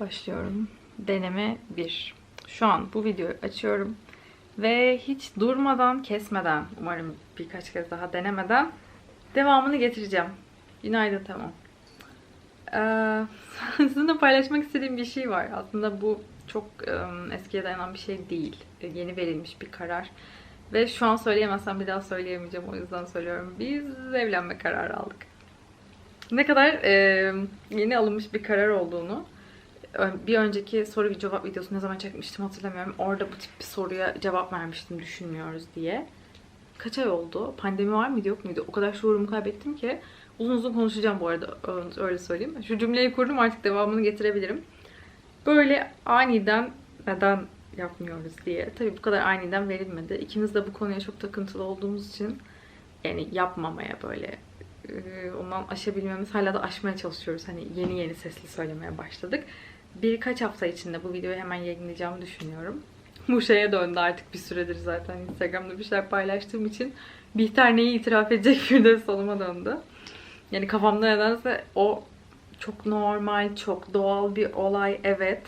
Başlıyorum. Deneme 1. Şu an bu videoyu açıyorum. Ve hiç durmadan, kesmeden, umarım birkaç kez daha denemeden devamını getireceğim. Günaydın tamam. Ee, sizinle paylaşmak istediğim bir şey var. Aslında bu çok ım, eskiye dayanan bir şey değil. Ee, Yeni verilmiş bir karar. Ve şu an söyleyemezsem bir daha söyleyemeyeceğim. O yüzden söylüyorum. Biz evlenme kararı aldık. Ne kadar e, yeni alınmış bir karar olduğunu bir önceki soru ve cevap videosu ne zaman çekmiştim hatırlamıyorum. Orada bu tip bir soruya cevap vermiştim düşünmüyoruz diye. Kaç ay oldu? Pandemi var mıydı yok muydu? O kadar şuurumu kaybettim ki uzun uzun konuşacağım bu arada öyle söyleyeyim. Şu cümleyi kurdum artık devamını getirebilirim. Böyle aniden neden yapmıyoruz diye. Tabii bu kadar aniden verilmedi. İkimiz de bu konuya çok takıntılı olduğumuz için yani yapmamaya böyle e, ondan aşabilmemiz hala da aşmaya çalışıyoruz. Hani yeni yeni sesli söylemeye başladık. Birkaç hafta içinde bu videoyu hemen yayınlayacağımı düşünüyorum. Bu şeye döndü artık bir süredir zaten Instagram'da bir şeyler paylaştığım için Bihter neyi itiraf edecek bir de sonuma döndü. Yani kafamda nedense o çok normal, çok doğal bir olay evet.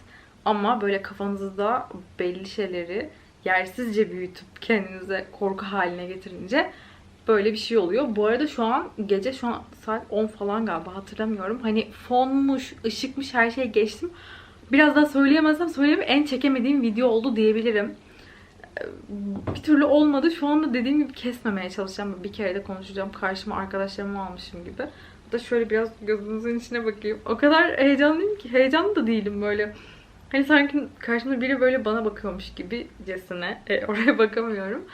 Ama böyle kafanızda belli şeyleri yersizce büyütüp kendinize korku haline getirince böyle bir şey oluyor. Bu arada şu an gece şu an saat 10 falan galiba hatırlamıyorum. Hani fonmuş, ışıkmış her şeyi geçtim. Biraz daha söyleyemezsem söyleyeyim en çekemediğim video oldu diyebilirim. Ee, Bir türlü olmadı. Şu anda dediğim gibi kesmemeye çalışacağım. Bir kere de konuşacağım. Karşıma arkadaşlarımı almışım gibi. Da şöyle biraz gözünüzün içine bakayım. O kadar heyecanlıyım ki. Heyecanlı da değilim böyle. Hani sanki karşımda biri böyle bana bakıyormuş gibicesine. E, oraya bakamıyorum.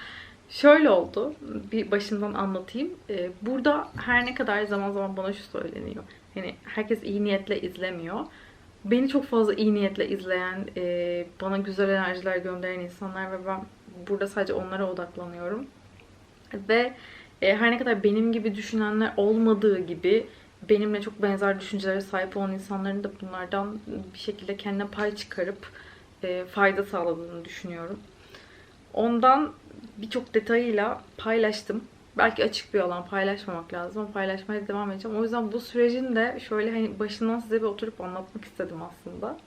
Şöyle oldu. Bir başından anlatayım. Ee, burada her ne kadar zaman zaman bana şu söyleniyor. Hani herkes iyi niyetle izlemiyor. Beni çok fazla iyi niyetle izleyen, e, bana güzel enerjiler gönderen insanlar ve ben burada sadece onlara odaklanıyorum. Ve e, her ne kadar benim gibi düşünenler olmadığı gibi benimle çok benzer düşüncelere sahip olan insanların da bunlardan bir şekilde kendine pay çıkarıp e, fayda sağladığını düşünüyorum. Ondan birçok detayıyla paylaştım. Belki açık bir alan paylaşmamak lazım ama paylaşmaya devam edeceğim. O yüzden bu sürecin de şöyle hani başından size bir oturup anlatmak istedim aslında.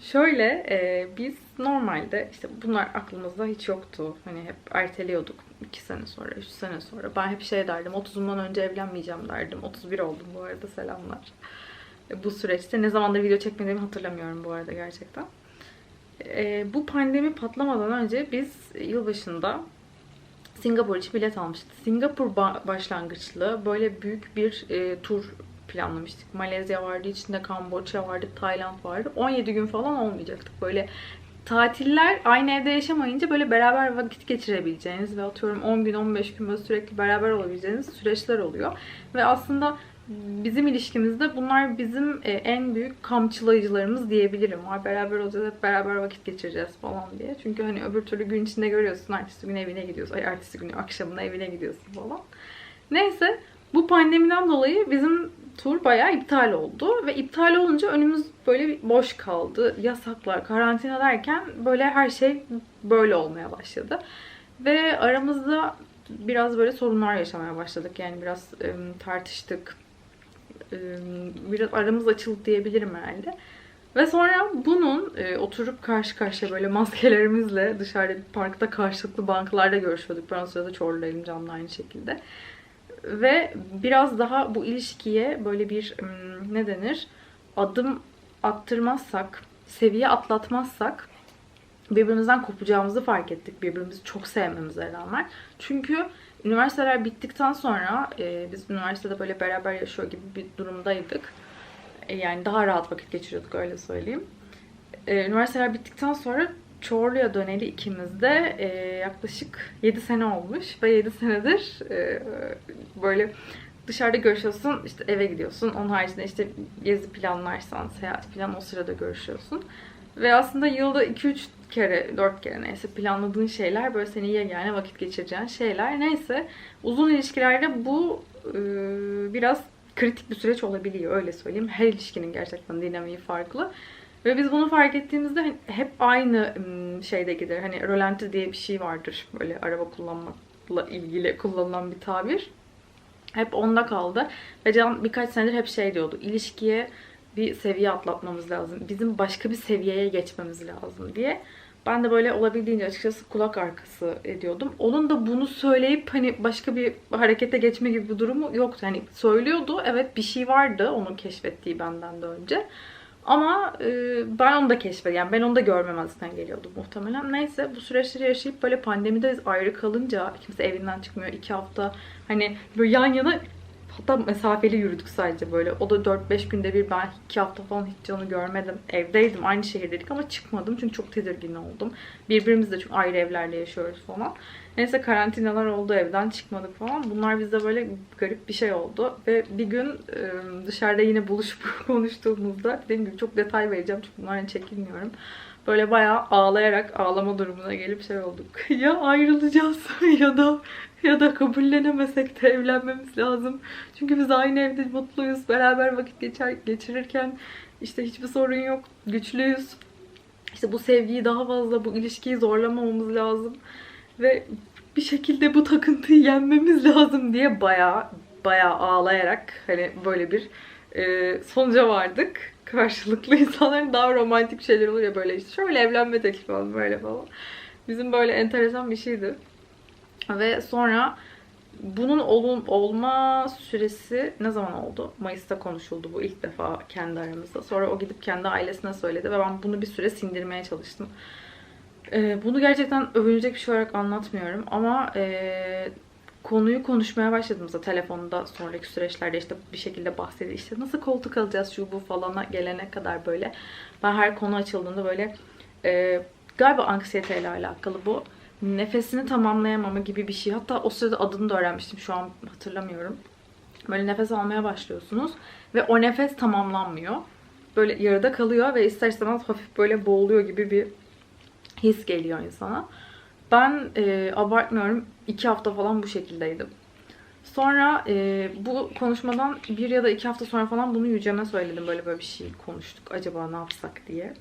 Şöyle e, biz normalde işte bunlar aklımızda hiç yoktu. Hani hep erteliyorduk. 2 sene sonra, 3 sene sonra. Ben hep şey derdim 30'umdan önce evlenmeyeceğim derdim. 31 oldum bu arada selamlar. E, bu süreçte ne zamandır video çekmediğimi hatırlamıyorum bu arada gerçekten. E, bu pandemi patlamadan önce biz yılbaşında Singapur için bilet almıştık. Singapur ba- başlangıçlı böyle büyük bir e, tur planlamıştık. Malezya vardı, içinde Kamboçya vardı, Tayland vardı. 17 gün falan olmayacaktık. Böyle tatiller aynı evde yaşamayınca böyle beraber vakit geçirebileceğiniz ve atıyorum 10 gün 15 gün böyle sürekli beraber olabileceğiniz süreçler oluyor. Ve aslında bizim ilişkimizde bunlar bizim e, en büyük kamçılayıcılarımız diyebilirim. Var beraber olacağız, hep beraber vakit geçireceğiz falan diye. Çünkü hani öbür türlü gün içinde görüyorsun, ertesi gün evine gidiyorsun, ay ertesi gün akşamına evine gidiyorsun falan. Neyse bu pandemiden dolayı bizim tur bayağı iptal oldu ve iptal olunca önümüz böyle boş kaldı. Yasaklar, karantina derken böyle her şey böyle olmaya başladı. Ve aramızda biraz böyle sorunlar yaşamaya başladık. Yani biraz tartıştık. Im, biraz aramız açıldı diyebilirim herhalde. Ve sonra bunun e, oturup karşı karşıya böyle maskelerimizle dışarıda bir parkta karşılıklı bankalarda görüşüyorduk. Ben o sırada Çorlu'daydım canlı aynı şekilde. Ve biraz daha bu ilişkiye böyle bir ım, ne denir adım attırmazsak, seviye atlatmazsak birbirimizden kopacağımızı fark ettik. Birbirimizi çok sevmemize rağmen. Çünkü üniversiteler bittikten sonra e, biz üniversitede böyle beraber yaşıyor gibi bir durumdaydık. E, yani daha rahat vakit geçiriyorduk öyle söyleyeyim. E, üniversiteler bittikten sonra Çorlu'ya döneli ikimiz de e, yaklaşık 7 sene olmuş ve 7 senedir e, böyle dışarıda görüşüyorsun, işte eve gidiyorsun. Onun haricinde işte gezi planlarsan, seyahat plan o sırada görüşüyorsun. Ve aslında yılda 2-3 kere, 4 kere neyse planladığın şeyler böyle seni yegane vakit geçireceğin şeyler. Neyse uzun ilişkilerde bu e, biraz kritik bir süreç olabiliyor öyle söyleyeyim. Her ilişkinin gerçekten dinamiği farklı. Ve biz bunu fark ettiğimizde hani hep aynı şeyde gider. Hani rölanti diye bir şey vardır. Böyle araba kullanmakla ilgili kullanılan bir tabir. Hep onda kaldı. Ve Can birkaç senedir hep şey diyordu. İlişkiye bir seviye atlatmamız lazım. Bizim başka bir seviyeye geçmemiz lazım diye. Ben de böyle olabildiğince açıkçası kulak arkası ediyordum. Onun da bunu söyleyip hani başka bir harekete geçme gibi bir durumu yoktu. Hani söylüyordu. Evet bir şey vardı onun keşfettiği benden de önce. Ama e, ben onu da keşfettim. Yani ben onu da görmemezlikten geliyordum muhtemelen. Neyse bu süreçleri yaşayıp böyle pandemide biz ayrı kalınca kimse evinden çıkmıyor. iki hafta hani böyle yan yana hatta mesafeli yürüdük sadece böyle. O da 4-5 günde bir ben 2 hafta falan hiç canı görmedim. Evdeydim aynı şehirdeydik ama çıkmadım çünkü çok tedirgin oldum. Birbirimiz de çünkü ayrı evlerde yaşıyoruz falan. Neyse karantinalar oldu evden çıkmadık falan. Bunlar bizde böyle garip bir şey oldu. Ve bir gün e, dışarıda yine buluşup konuştuğumuzda dediğim gibi çok detay vereceğim çünkü bunlardan çekinmiyorum. Böyle bayağı ağlayarak ağlama durumuna gelip şey olduk. Ya ayrılacağız ya da ya da kabullenemesek de evlenmemiz lazım. Çünkü biz aynı evde mutluyuz. Beraber vakit geçer, geçirirken işte hiçbir sorun yok. Güçlüyüz. İşte bu sevgiyi daha fazla, bu ilişkiyi zorlamamamız lazım. Ve bir şekilde bu takıntıyı yenmemiz lazım diye bayağı bayağı ağlayarak hani böyle bir e, sonuca vardık. Karşılıklı insanların daha romantik şeyler oluyor ya böyle işte şöyle evlenme teklifi falan böyle falan. Bizim böyle enteresan bir şeydi. Ve sonra bunun olum, olma süresi ne zaman oldu? Mayıs'ta konuşuldu bu ilk defa kendi aramızda. Sonra o gidip kendi ailesine söyledi ve ben bunu bir süre sindirmeye çalıştım. Ee, bunu gerçekten övünecek bir şey olarak anlatmıyorum ama e, konuyu konuşmaya başladığımızda telefonda sonraki süreçlerde işte bir şekilde bahsediyor. İşte nasıl koltuk alacağız şu bu falana gelene kadar böyle. Ben her konu açıldığında böyle e, galiba anksiyeteyle alakalı bu nefesini tamamlayamama gibi bir şey. Hatta o sırada adını da öğrenmiştim. Şu an hatırlamıyorum. Böyle nefes almaya başlıyorsunuz ve o nefes tamamlanmıyor. Böyle yarıda kalıyor ve ister istemez hafif böyle boğuluyor gibi bir his geliyor insana. Ben e, abartmıyorum. iki hafta falan bu şekildeydim. Sonra e, bu konuşmadan bir ya da iki hafta sonra falan bunu Yücem'e söyledim. Böyle böyle bir şey konuştuk. Acaba ne yapsak diye.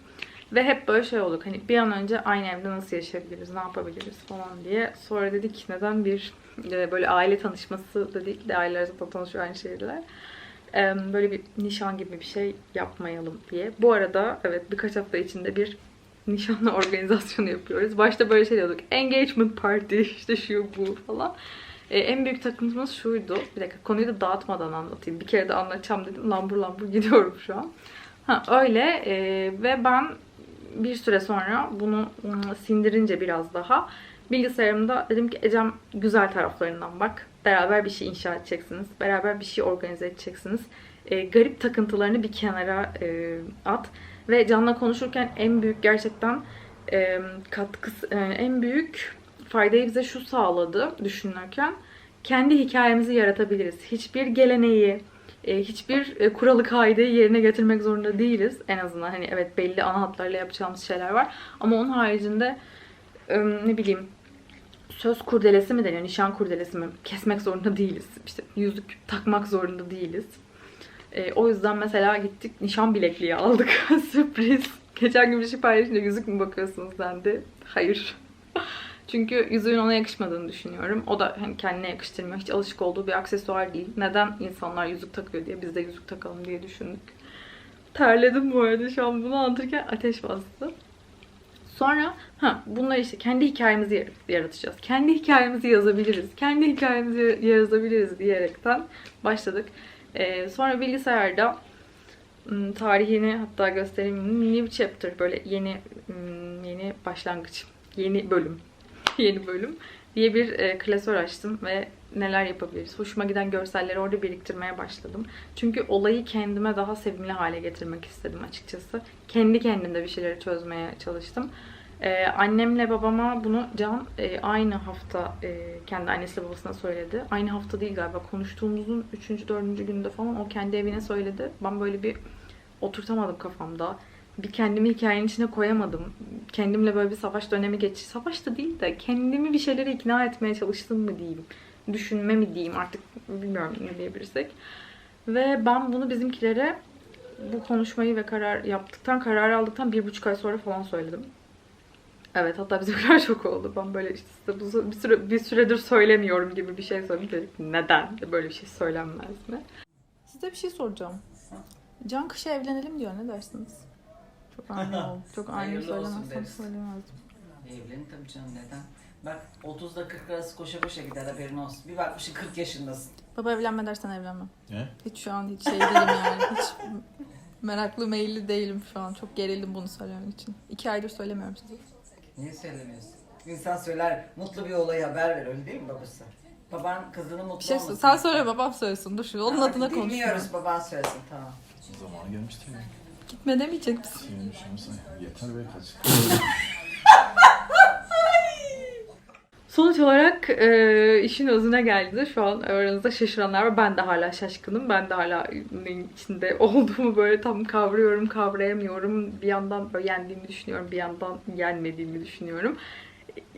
Ve hep böyle şey olduk. Hani bir an önce aynı evde nasıl yaşayabiliriz, ne yapabiliriz falan diye. Sonra dedik neden bir e, böyle aile tanışması dedik de aileler zaten tanışıyor aynı şehirler. Böyle bir nişan gibi bir şey yapmayalım diye. Bu arada evet birkaç hafta içinde bir nişanlı organizasyonu yapıyoruz. Başta böyle şey diyorduk. Engagement party işte şu bu falan. E, en büyük takıntımız şuydu. Bir dakika konuyu da dağıtmadan anlatayım. Bir kere de anlatacağım dedim. Lambur lambur gidiyorum şu an. Ha öyle e, ve ben bir süre sonra bunu ım, sindirince biraz daha bilgisayarımda dedim ki Ecem güzel taraflarından bak. Beraber bir şey inşa edeceksiniz. Beraber bir şey organize edeceksiniz. E, garip takıntılarını bir kenara e, at. Ve Can'la konuşurken en büyük gerçekten e, katkısı, e, en büyük faydayı bize şu sağladı düşünürken. Kendi hikayemizi yaratabiliriz. Hiçbir geleneği, e, hiçbir e, kuralı kaideyi yerine getirmek zorunda değiliz. En azından hani evet belli ana hatlarla yapacağımız şeyler var. Ama onun haricinde e, ne bileyim söz kurdelesi mi deniyor, nişan kurdelesi mi kesmek zorunda değiliz. İşte yüzük takmak zorunda değiliz. E, o yüzden mesela gittik nişan bilekliği aldık. Sürpriz. Geçen gün bir şey paylaşınca yüzük mü bakıyorsunuz dendi. Hayır. Çünkü yüzüğün ona yakışmadığını düşünüyorum. O da hani kendine yakıştırmıyor. Hiç alışık olduğu bir aksesuar değil. Neden insanlar yüzük takıyor diye biz de yüzük takalım diye düşündük. Terledim bu arada şu an bunu anlatırken ateş bastı. Sonra ha bunlar işte kendi hikayemizi yar- yaratacağız. Kendi hikayemizi yazabiliriz. Kendi hikayemizi yazabiliriz diyerekten başladık. Ee, sonra bilgisayarda ım, tarihini hatta göstereyim. New chapter böyle yeni ım, yeni başlangıç, yeni bölüm, yeni bölüm diye bir e, klasör açtım ve neler yapabiliriz. Hoşuma giden görselleri orada biriktirmeye başladım. Çünkü olayı kendime daha sevimli hale getirmek istedim açıkçası. Kendi kendimde bir şeyleri çözmeye çalıştım. Ee, annemle babama bunu Can e, aynı hafta e, kendi annesiyle babasına söyledi. Aynı hafta değil galiba konuştuğumuzun 3. 4. gününde falan o kendi evine söyledi. Ben böyle bir oturtamadım kafamda. Bir kendimi hikayenin içine koyamadım. Kendimle böyle bir savaş dönemi geç. Savaş da değil de kendimi bir şeylere ikna etmeye çalıştım mı diyeyim. Düşünme mi diyeyim artık bilmiyorum ne diyebilirsek. Ve ben bunu bizimkilere bu konuşmayı ve karar yaptıktan, karar aldıktan bir buçuk ay sonra falan söyledim. Evet hatta bizimkiler çok oldu. Ben böyle işte size bu bir, süre, bir süredir söylemiyorum gibi bir şey söyledim. Dedik neden? Böyle bir şey söylenmez mi? Size bir şey soracağım. Can kışa evlenelim diyor. Ne dersiniz? Çok ani oldu. Çok ani Hayırlı olsun söylemezsem deriz. söylemezdim. Evlenin tabii canım neden? Bak 30'da 40 arası koşa koşa gider haberin olsun. Bir bakmışsın 40 yaşındasın. Baba evlenme dersen evlenmem. Ne? Hiç şu an hiç şey değilim yani. Hiç meraklı meyilli değilim şu an. Çok gerildim bunu söylemek için. İki aydır söylemiyorum size. Niye söylemiyorsun? İnsan söyler mutlu bir olayı haber ver öyle değil mi babası? Baban kızının mutlu Bir şey olmasını sen söyle babam söylesin. Dur şu onun Aa, adına konuşuyorum. Bilmiyoruz baban söylesin tamam. Zamanı gelmişti ya. Gitme demeyecek misin? Şansın. Yeter be kaç. Sonuç olarak e, işin özüne geldi. Şu an aranızda şaşıranlar var. Ben de hala şaşkınım. Ben de hala içinde olduğumu böyle tam kavruyorum, kavrayamıyorum. Bir yandan böyle yendiğimi düşünüyorum, bir yandan yenmediğimi düşünüyorum.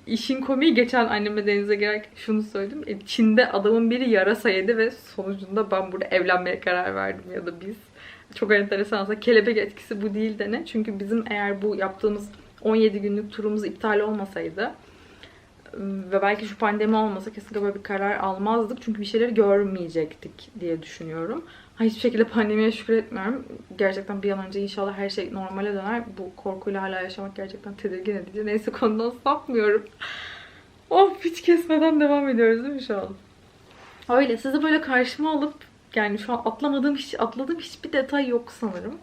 İşin komiği geçen anneme denize girerken şunu söyledim. E, Çin'de adamın biri yarasa yedi ve sonucunda ben burada evlenmeye karar verdim ya da biz. Çok enteresan aslında kelebek etkisi bu değil de ne? Çünkü bizim eğer bu yaptığımız 17 günlük turumuz iptal olmasaydı ve belki şu pandemi olmasa kesinlikle böyle bir karar almazdık. Çünkü bir şeyleri görmeyecektik diye düşünüyorum. Hiçbir şekilde pandemiye şükür etmiyorum. Gerçekten bir an önce inşallah her şey normale döner. Bu korkuyla hala yaşamak gerçekten tedirgin edici. Neyse konudan sapmıyorum. Of hiç kesmeden devam ediyoruz değil mi şu an? Öyle sizi böyle karşıma alıp yani şu an atlamadığım hiç atladığım hiçbir detay yok sanırım.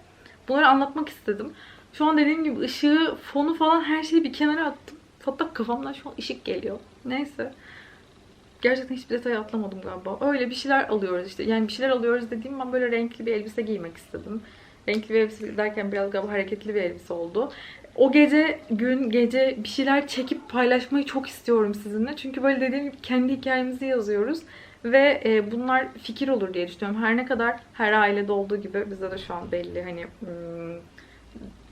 Bunları anlatmak istedim. Şu an dediğim gibi ışığı, fonu falan her şeyi bir kenara attım. Hatta kafamdan şu an ışık geliyor. Neyse. Gerçekten hiçbir detay atlamadım galiba. Öyle bir şeyler alıyoruz işte. Yani bir şeyler alıyoruz dediğim ben böyle renkli bir elbise giymek istedim. Renkli bir elbise derken biraz galiba hareketli bir elbise oldu. O gece, gün, gece bir şeyler çekip paylaşmayı çok istiyorum sizinle. Çünkü böyle dediğim gibi kendi hikayemizi yazıyoruz. Ve e, bunlar fikir olur diye düşünüyorum. Her ne kadar her ailede olduğu gibi bizde de şu an belli hani hmm,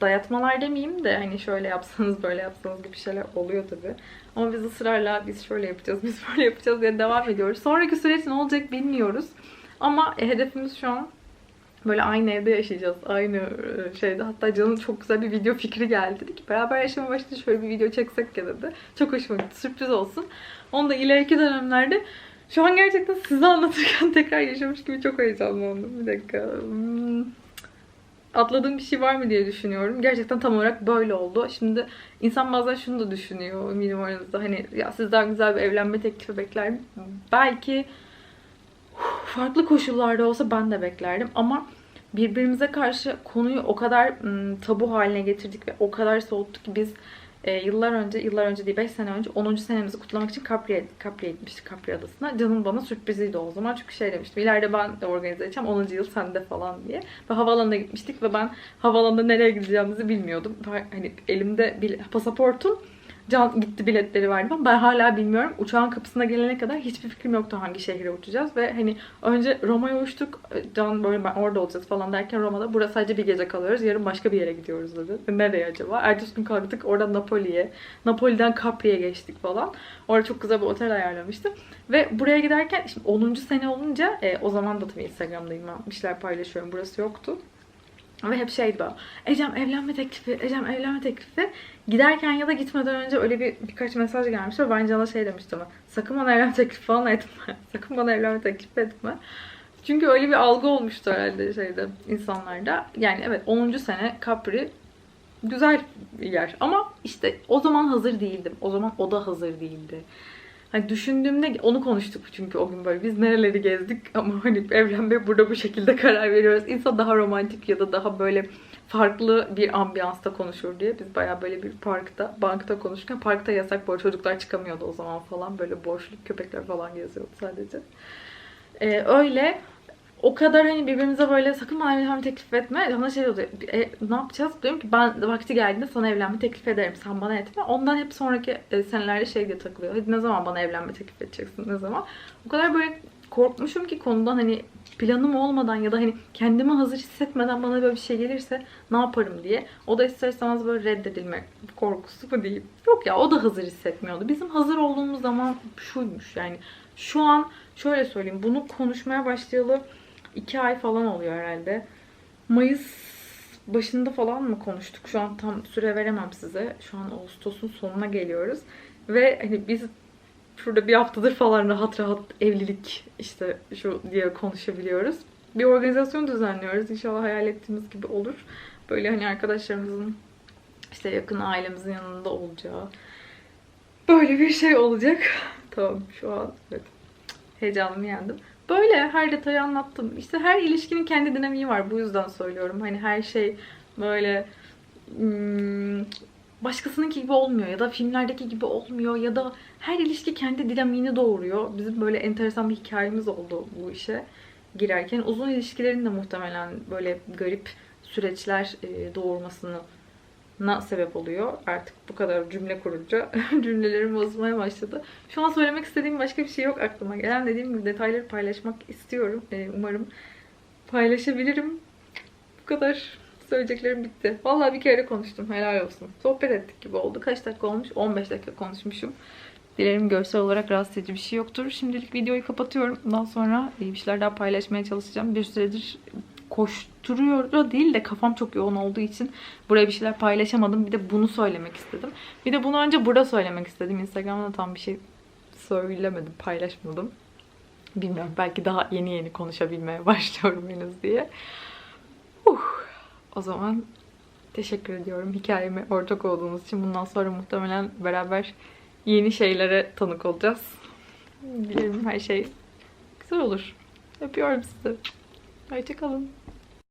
dayatmalar demeyeyim de hani şöyle yapsanız böyle yapsanız gibi şeyler oluyor tabii. Ama biz ısrarla biz şöyle yapacağız, biz böyle yapacağız diye devam ediyoruz. Sonraki süreç ne olacak bilmiyoruz. Ama e, hedefimiz şu an böyle aynı evde yaşayacağız. Aynı e, şeyde. Hatta Can'ın çok güzel bir video fikri geldi. Dedi ki beraber yaşama başladı şöyle bir video çeksek ya dedi. Çok hoşuma gitti. Sürpriz olsun. Onu da ileriki dönemlerde şu an gerçekten size anlatırken tekrar yaşamış gibi çok heyecanlandım. Bir dakika. Hmm atladığım bir şey var mı diye düşünüyorum. Gerçekten tam olarak böyle oldu. Şimdi insan bazen şunu da düşünüyor eminim aranızda. Hani ya sizden güzel bir evlenme teklifi beklerdim. Belki farklı koşullarda olsa ben de beklerdim ama birbirimize karşı konuyu o kadar tabu haline getirdik ve o kadar soğuttuk ki biz e, yıllar önce, yıllar önce değil 5 sene önce 10. senemizi kutlamak için Capri'ye Capri'ye gitmiştik Capri Adası'na. Canım bana sürpriziydi o zaman çünkü şey demiştim. İleride ben de organize edeceğim 10. yıl sende falan diye. Ve havaalanına gitmiştik ve ben havaalanında nereye gideceğimizi bilmiyordum. Hani elimde bir pasaportum Can gitti biletleri verdi ama ben hala bilmiyorum. Uçağın kapısına gelene kadar hiçbir fikrim yoktu hangi şehre uçacağız ve hani önce Roma'ya uçtuk. Can böyle ben orada olacağız falan derken Roma'da burada sadece bir gece kalıyoruz. Yarın başka bir yere gidiyoruz dedi. Nereye acaba? Ertesi gün kalktık oradan Napoli'ye. Napoli'den Capri'ye geçtik falan. Orada çok güzel bir otel ayarlamıştım. Ve buraya giderken şimdi 10. sene olunca e, o zaman da tabii. Bir şeyler paylaşıyorum. Burası yoktu. Ve hep şeydi böyle. Ecem evlenme teklifi, Ecem evlenme teklifi. Giderken ya da gitmeden önce öyle bir birkaç mesaj gelmiş ve ben Can'a şey demiştim. Sakın bana evlenme teklifi falan etme. Sakın bana evlenme teklifi etme. Çünkü öyle bir algı olmuştu herhalde şeyde insanlarda. Yani evet 10. sene Capri güzel bir yer. Ama işte o zaman hazır değildim. O zaman o da hazır değildi. Hani düşündüğümde onu konuştuk çünkü o gün böyle biz nereleri gezdik ama hani evlenmeye burada bu şekilde karar veriyoruz. İnsan daha romantik ya da daha böyle farklı bir ambiyansta konuşur diye biz bayağı böyle bir parkta, bankta konuşurken parkta yasak bu çocuklar çıkamıyordu o zaman falan böyle boşluk köpekler falan geziyordu sadece. Ee, öyle o kadar hani birbirimize böyle sakın bana evlenme teklif etme. Bana şey oluyor. E, ne yapacağız? Diyorum ki ben vakti geldiğinde sana evlenme teklif ederim. Sen bana etme. Ondan hep sonraki e, senelerde şey diye takılıyor. Hadi ne zaman bana evlenme teklif edeceksin? Ne zaman? O kadar böyle korkmuşum ki konudan hani planım olmadan ya da hani kendimi hazır hissetmeden bana böyle bir şey gelirse ne yaparım diye. O da ister istemez böyle reddedilme korkusu mu diyeyim. Yok ya o da hazır hissetmiyordu. Bizim hazır olduğumuz zaman şuymuş yani. Şu an şöyle söyleyeyim. Bunu konuşmaya başlayalı 2 ay falan oluyor herhalde. Mayıs başında falan mı konuştuk? Şu an tam süre veremem size. Şu an Ağustos'un sonuna geliyoruz. Ve hani biz şurada bir haftadır falan rahat rahat evlilik işte şu diye konuşabiliyoruz. bir organizasyon düzenliyoruz. İnşallah hayal ettiğimiz gibi olur. Böyle hani arkadaşlarımızın işte yakın ailemizin yanında olacağı böyle bir şey olacak. tamam şu an evet, heyecanımı yendim. Böyle her detayı anlattım. İşte her ilişkinin kendi dinamiği var. Bu yüzden söylüyorum. Hani her şey böyle hmm, başkasınınki gibi olmuyor ya da filmlerdeki gibi olmuyor ya da her ilişki kendi dinamiğini doğuruyor. Bizim böyle enteresan bir hikayemiz oldu bu işe girerken. Uzun ilişkilerin de muhtemelen böyle garip süreçler e, doğurmasını na sebep oluyor. Artık bu kadar cümle kurunca cümlelerim bozmaya başladı. Şu an söylemek istediğim başka bir şey yok aklıma gelen. Dediğim gibi detayları paylaşmak istiyorum. Ee, umarım paylaşabilirim. Bu kadar söyleyeceklerim bitti. Vallahi bir kere konuştum. Helal olsun. Sohbet ettik gibi oldu. Kaç dakika olmuş? 15 dakika konuşmuşum. Dilerim görsel olarak rahatsız edici bir şey yoktur. Şimdilik videoyu kapatıyorum. Bundan sonra bir şeyler daha paylaşmaya çalışacağım. Bir süredir koşturuyor da değil de kafam çok yoğun olduğu için buraya bir şeyler paylaşamadım. Bir de bunu söylemek istedim. Bir de bunu önce burada söylemek istedim. Instagram'da tam bir şey söylemedim, paylaşmadım. Bilmiyorum belki daha yeni yeni konuşabilmeye başlıyorum henüz diye. Uh, o zaman teşekkür ediyorum hikayeme ortak olduğunuz için. Bundan sonra muhtemelen beraber yeni şeylere tanık olacağız. Dilerim her şey güzel olur. Öpüyorum sizi. Hoşçakalın.